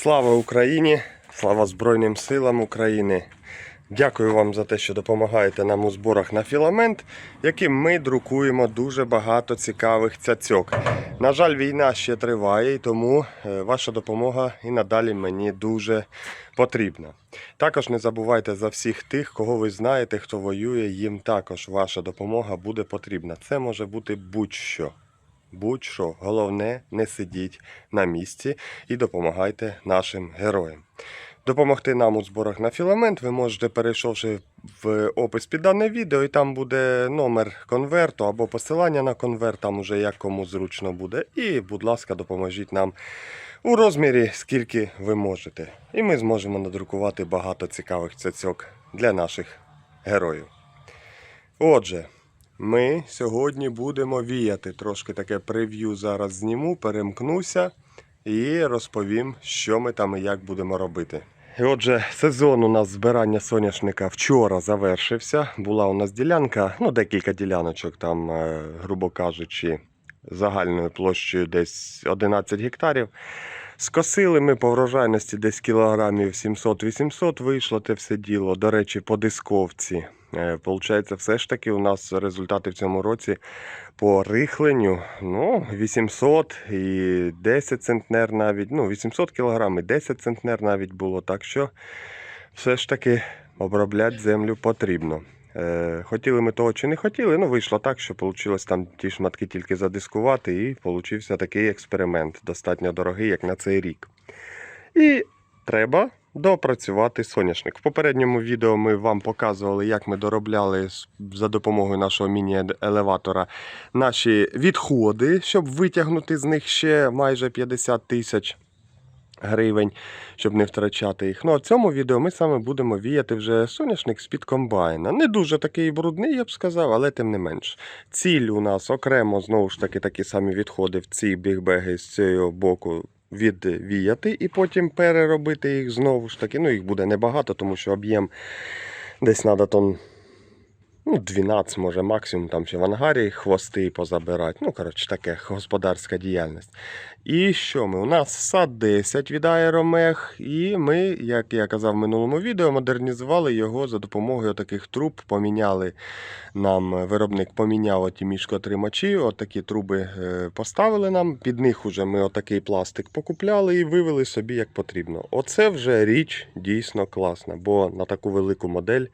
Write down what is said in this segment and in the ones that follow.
Слава Україні! Слава Збройним силам України! Дякую вам за те, що допомагаєте нам у зборах на філамент, яким ми друкуємо дуже багато цікавих цяцьок. На жаль, війна ще триває, і тому е, ваша допомога і надалі мені дуже потрібна. Також не забувайте за всіх тих, кого ви знаєте, хто воює, їм також ваша допомога буде потрібна. Це може бути будь-що. Будь-що, головне, не сидіть на місці і допомагайте нашим героям. Допомогти нам у зборах на філамент ви можете, перейшовши в опис під дане відео, і там буде номер конверту або посилання на конверт, там уже як кому зручно буде. І, будь ласка, допоможіть нам у розмірі, скільки ви можете. І ми зможемо надрукувати багато цікавих цяцьок для наших героїв. Отже, ми сьогодні будемо віяти. Трошки таке прев'ю зараз зніму, перемкнуся і розповім, що ми там і як будемо робити. І отже, сезон у нас збирання соняшника вчора завершився. Була у нас ділянка, ну декілька діляночок, там, е, грубо кажучи, загальною площею десь 11 гектарів. Скосили ми по врожайності десь кілограмів 700-800 вийшло те все діло. До речі, по дисковці. Е, Получається, все ж таки у нас результати в цьому році по рихленню ну, 800 і 10 центнер навіть. Ну, 800 кілограм і 10 центнер навіть було. Так що все ж таки обробляти землю потрібно. Е, Хотіли ми того чи не хотіли, ну вийшло так, що вийшло там ті шматки тільки задискувати, і получився такий експеримент, достатньо дорогий, як на цей рік. І треба допрацювати соняшник. В попередньому відео ми вам показували, як ми доробляли за допомогою нашого міні-елеватора наші відходи, щоб витягнути з них ще майже 50 тисяч гривень, щоб не втрачати їх. Ну а в цьому відео ми саме будемо віяти вже соняшник з-під комбайна. Не дуже такий брудний, я б сказав, але тим не менш. Ціль у нас окремо знову ж таки такі самі відходи в ці бігбеги з цього боку. Відвіяти і потім переробити їх знову ж таки. Ну, їх буде небагато, тому що об'єм десь треба тон ну, 12, може, максимум там ще в ангарі хвости позабирати. Ну, коротше, таке господарська діяльність. І що ми? У нас сад 10 від Аеромех, і ми, як я казав в минулому відео, модернізували його за допомогою таких труб. Поміняли нам виробник поміняв оті мішкотримачі, отакі труби е, поставили нам. Під них уже ми отакий пластик покупляли і вивели собі як потрібно. Оце вже річ дійсно класна, бо на таку велику модель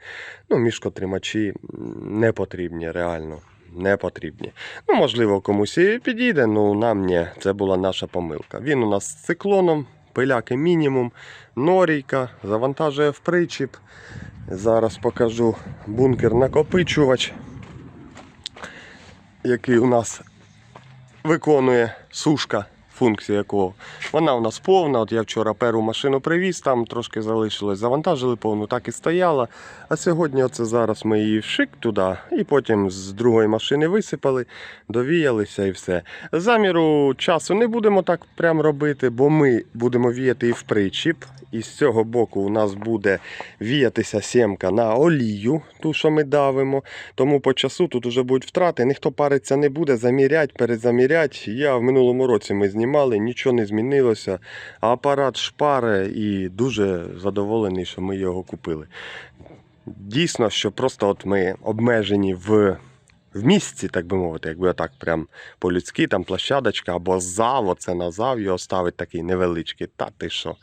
ну, мішкотримачі не потрібні реально. Не потрібні. Ну, можливо, комусь і підійде, але нам ні. Це була наша помилка. Він у нас з циклоном, пиляки мінімум, норійка, завантажує в причіп. Зараз покажу бункер накопичувач, який у нас виконує сушка, функцію якого. Вона у нас повна. От я вчора першу машину привіз, там трошки залишилось, завантажили повну, так і стояла. А сьогодні, оце зараз ми її вшик туди, і потім з другої машини висипали, довіялися і все. Заміру часу не будемо так прям робити, бо ми будемо віяти і в причіп. І з цього боку у нас буде віятися сімка на олію, ту, що ми давимо. Тому по часу тут вже будуть втрати. Ніхто париться не буде, замірять, перезамірять. Я в минулому році ми знімали, нічого не змінилося. А апарат шпаре і дуже задоволений, що ми його купили. Дійсно, що просто от ми обмежені в. В місці, так би мовити, якби отак прям по-людськи, там площадочка або зав, оце на зав його ставить такий невеличкий. Та ти що?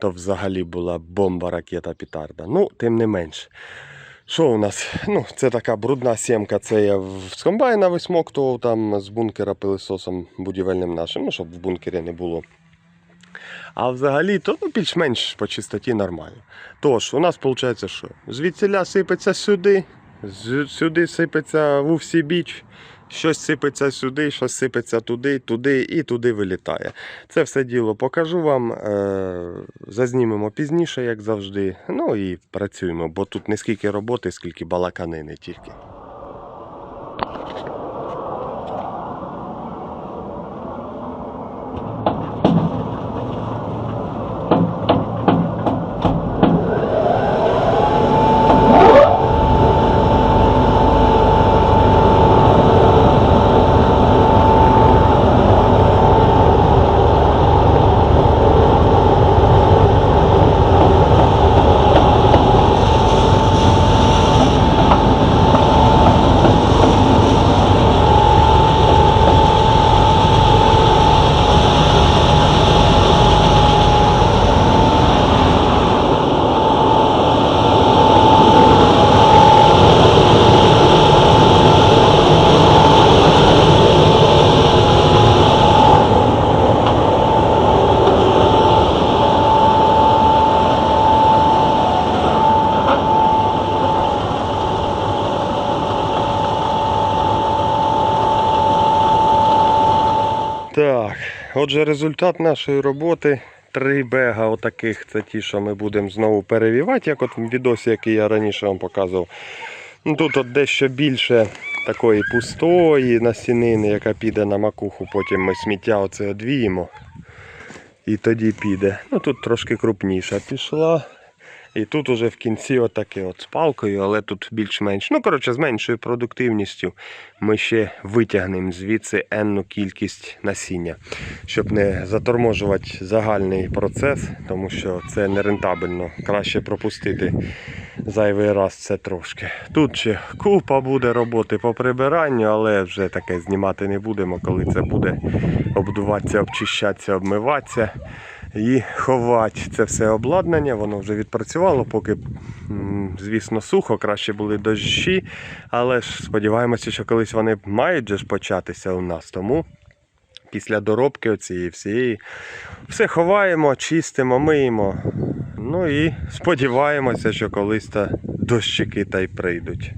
То взагалі була бомба, ракета, пітарда. Ну, тим не менш. Що у нас? Ну, це така брудна сімка, це я з комбайна висмоктував там з бункера пилисосом будівельним нашим, ну, щоб в бункері не було. А взагалі, то ну, більш-менш по чистоті нормально. Тож, у нас виходить, що звідсіля сипеться сюди, сюди сипеться в усі біч, щось сипеться сюди, щось сипеться туди, туди і туди вилітає. Це все діло покажу вам. Е- зазнімемо пізніше, як завжди. Ну і працюємо, бо тут не скільки роботи, скільки балаканини тільки. Отже, результат нашої роботи. Три бега отаких, це ті, що ми будемо знову перевівати, як от в відосі, який я раніше вам показував. Ну, тут от дещо більше такої пустої насінини, яка піде на макуху, потім ми сміття оце одвіємо. І тоді піде. Ну тут трошки крупніша пішла. І тут уже в кінці отаке от з палкою, але тут більш-менш. Ну, коротше, з меншою продуктивністю ми ще витягнемо звідси енну кількість насіння, щоб не заторможувати загальний процес, тому що це нерентабельно. Краще пропустити зайвий раз це трошки. Тут ще купа буде роботи по прибиранню, але вже таке знімати не будемо, коли це буде обдуватися, обчищатися, обмиватися і ховати це все обладнання. Воно вже відпрацювало, поки, звісно, сухо, краще були дощі, але ж сподіваємося, що колись вони мають же ж початися у нас. Тому після доробки оцієї всієї все ховаємо, чистимо, миємо. Ну і сподіваємося, що колись та дощики та й прийдуть.